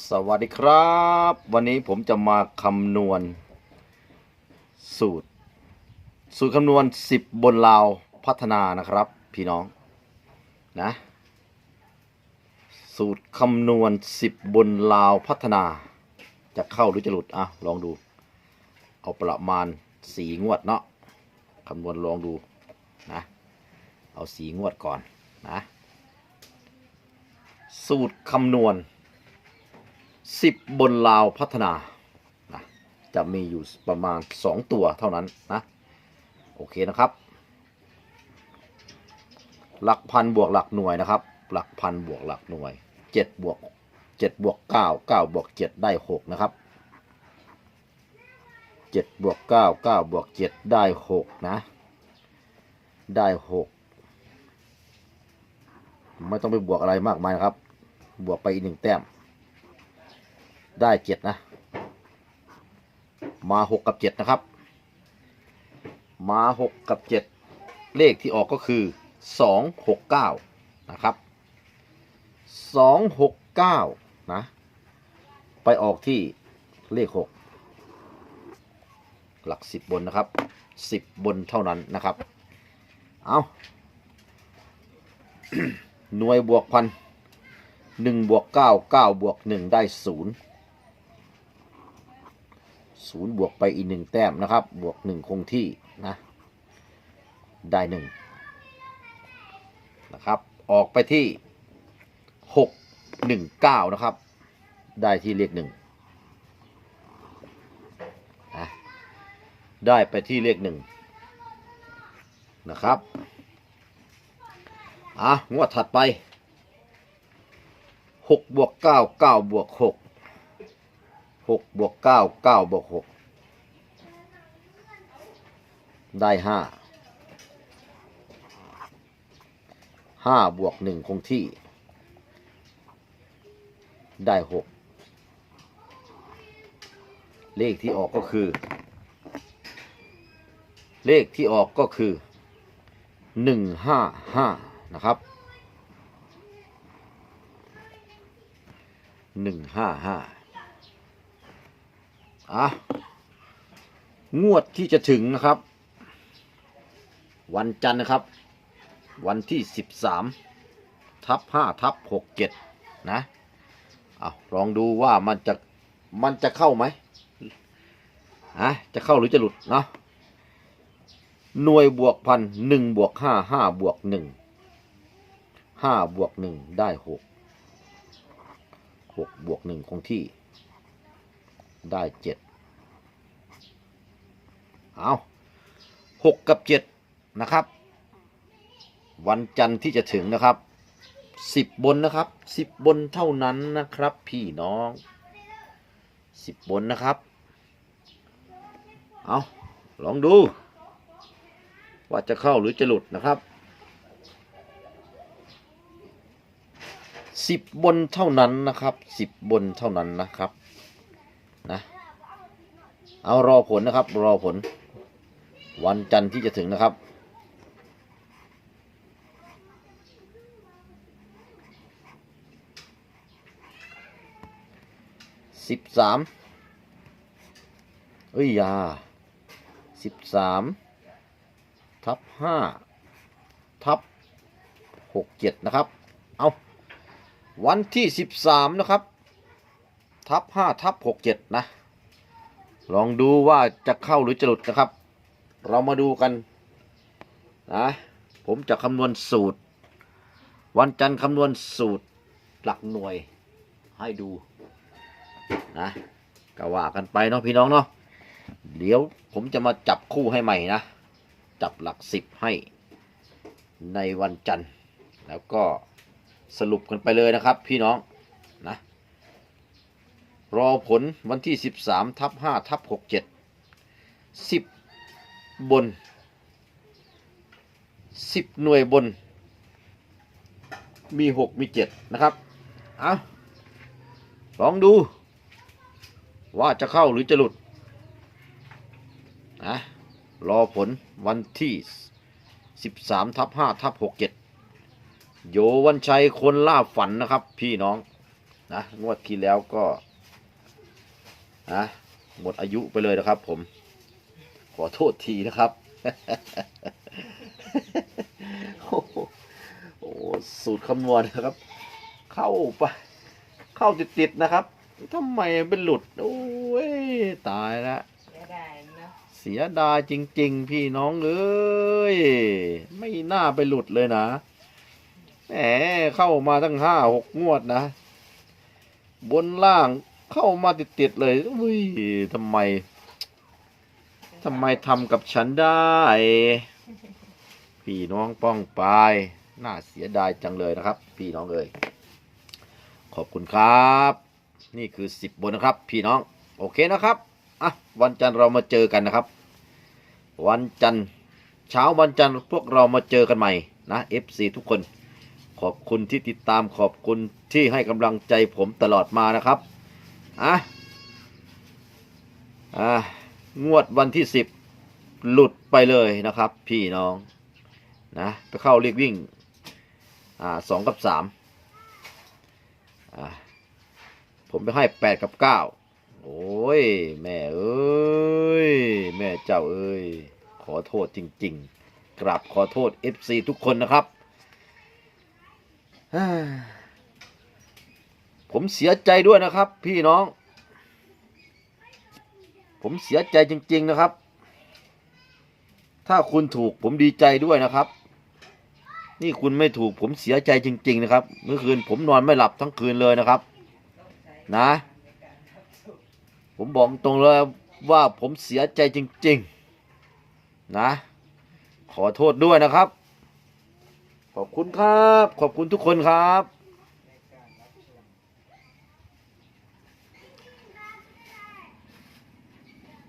สวัสดีครับ วันนี้ผมจะมาคำนวณ สูตร สูตรคำนวณ 10 บนลาวพัฒนานะครับ พี่น้องนะ สูตรคำนวณ 10 บนลาวพัฒนา จะเข้าหรือจะหลุดอะลองดู เอาประมาณสีงวดเนาะคำนวณลองดูนะเอาสีงวดก่อนนะ สูตรคำนวณ สิบบนลาวพัฒนานะจะมีอยู่ประมาณ 2 ตัวเท่านั้นนะโอเคนะครับ หลักพันบวกหลักหน่วยนะครับ หลักพันบวกหลักหน่วย7บวก7บวก9 9บวก7ได้ 6 นะครับ7บวก9 9บวก7ได้ 6 นะ ได้ 6 ไม่ต้องไปบวกอะไรมากมายนะครับ บวกไปอีกหนึ่งแต้ม ได้เจ็ดนะ มาหกกับเจ็ดนะครับ มาหกกับเจ็ดเลขที่ออกก็คือสองหกเก้านะครับสองหกเก้านะ ไปออกที่เลขหกหลักสิบบนนะครับสิบบนเท่านั้นนะครับ เอาหน่วยบวกพันหนึ่งบวกเก้าเก้าบวกหนึ่งได้ศูนย์ ศูนย์บวกไปอีกหนึ่งแต้มนะครับ บวกหนึ่งคงที่นะ ได้หนึ่งนะครับ ออกไปที่หกหนึ่งเก้านะครับ ได้ที่เลขหนึ่งนะได้ไปที่เลขหนึ่งนะครับ อะ งวดถัดไปหกบวกเก้าเก้าบวกหก หกบวกเก้าเก้าบวกหกได้ห้าห้าบวกหนึ่งคงที่ ได้หกเลขที่ออกก็คือ เลขที่ออกก็คือหนึ่งห้าห้านะครับหนึ่งห้าห้า อะงวดที่จะถึงนะครับ วันจันทร์นะครับ วันที่สิบสามทับห้าทับหกเจ็ดนะเอาลองดูว่ามันจะมันจะเข้าไหมอะจะเข้าหรือจะหลุดเนาะหน่วยบวกพันหนึ่งบวกห้าห้าบวกหนึ่งห้าบวกหนึ่งได้หกหกบวกหนึ่งคงที่ ได้เจ็ดเอาหกกับเจ็ดนะครับ วันจันทร์ที่จะถึงนะครับสิบบนนะครับสิบบนเท่านั้นนะครับพี่น้องสิบบนนะครับ เอาลองดู ว่าจะเข้าหรือจะหลุดนะครับสิบบนเท่านั้นนะครับสิบบนเท่านั้นนะครับ นะ เอารอผลนะครับ รอผล วันจันทร์ที่จะถึงนะครับ สิบสามเอ้ยยาสิบสามทับห้าทับหกเจ็ดนะครับ เอาวันที่สิบสามนะครับ ทับห้าทับหกเจ็ดนะ ลองดูว่าจะเข้าหรือจะหลุดนะครับ เรามาดูกันนะผมจะคำนวณสูตร วันจันทร์คำนวณสูตรหลักหน่วยให้ดูนะก็ว่ากันไปเนาะพี่น้องเนาะเดี๋ยวผมจะมาจับคู่ให้ใหม่นะ จับหลักสิบให้ในวันจันทร์ แล้วก็สรุปกันไปเลยนะครับพี่น้องนะ รอผลวันที่ 13ทับ5ทับ67 10 บน 10 หน่วยบน มี 6 มี 7 นะครับ เอาลองดู ว่าจะเข้าหรือจะหลุดนะรอผลวันที่ 13ทับ5ทับ67 โยวันชัยคนล่าฝันนะครับพี่น้องนะงวดที่แล้วก็ นะหมดอายุไปเลยนะครับ ผม ขอโทษทีนะครับ โอ้โหโอ้โหสูตรคำนวณนะครับ เข้าไป เข้าติดๆนะครับทำไมเป็นหลุด โอ้ย ตายแล้วเสียดายเนาะเสียดายจริง ๆ พี่น้องเอ้ย ไม่น่าไปหลุดเลยนะแหมเข้ามาตั้งห้าหกงวดนะ บนล่าง เข้ามาติดๆเลยอุ้ยทำไมทำไมทำกับฉันได้ พี่น้องป้องปายน่าเสียดายจังเลยนะครับ พี่น้องเอ้ยขอบคุณครับ นี่คือสิบบนนะครับ พี่น้องโอเคนะครับอะวันจันทร์เรามาเจอกันนะครับ วันจันทร์เช้าวันจันทร์พวกเรามาเจอกันใหม่นะ FC ทุกคน ขอบคุณที่ติดตามขอบคุณที่ให้กำลังใจผมตลอดมานะครับ อะอะงวดวันที่สิบหลุดไปเลยนะครับ พี่น้องนะไปเข้าเรียกวิ่งอ่าสองกับสามอะผมไปให้แปดกับเก้าโอ้ย แม่เอ้ย แม่เจ้าเอ้ย ขอโทษจริง ๆ กราบขอโทษ FC ทุกคนนะครับ ผมเสียใจด้วยนะครับ พี่น้อง ผมเสียใจจริง ๆนะครับ ถ้าคุณถูกผมดีใจด้วยนะครับ นี่คุณไม่ถูกผมเสียใจจริง ๆ นะครับ เมื่อคืนผมนอนไม่หลับทั้งคืนเลยนะครับ นะ ผมบอกตรงเลยว่าผมเสียใจจริง ๆ นะ ขอโทษด้วยนะครับ ขอบคุณครับ ขอบคุณทุกคนครับ